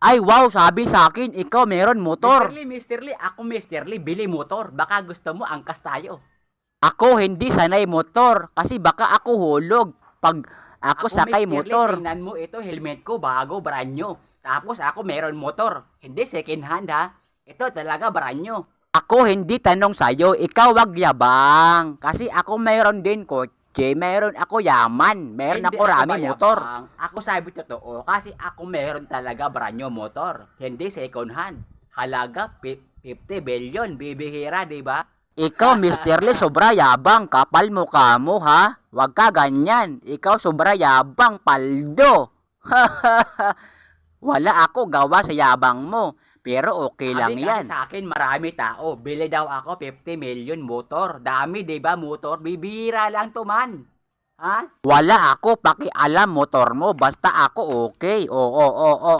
Ay wow, sabi sa akin, ikaw meron motor. Mr. Lee, Mr. Lee, ako Mr. Lee, bili motor. Baka gusto mo, angkas tayo. Ako hindi sanay motor kasi baka ako hulog pag ako, sakay Mr. Lee, motor. tingnan mo ito, helmet ko, bago, brand new. Tapos ako meron motor. Hindi second hand ha. Ito talaga brand new. Ako hindi tanong sa'yo, ikaw wag yabang. Kasi ako meron din kotse, meron ako yaman, meron Hindi ako rami mayabang. motor. Ako sabi totoo, kasi ako meron talaga brand new motor. Hindi second hand. Halaga pi- 50 billion, bibihira, di ba? Ikaw, Mr. Lee, sobra yabang, kapal mo ka mo, ha? Wag ka ganyan. Ikaw sobra yabang, paldo. Wala ako gawa sa yabang mo, pero okay lang Sabi yan. kasi sa akin, marami tao. Bili daw ako 50 million motor. Dami, di ba, motor? Bibihira lang to man. Ha? Wala ako pakialam motor mo, basta ako okay. Oo, oo, oo.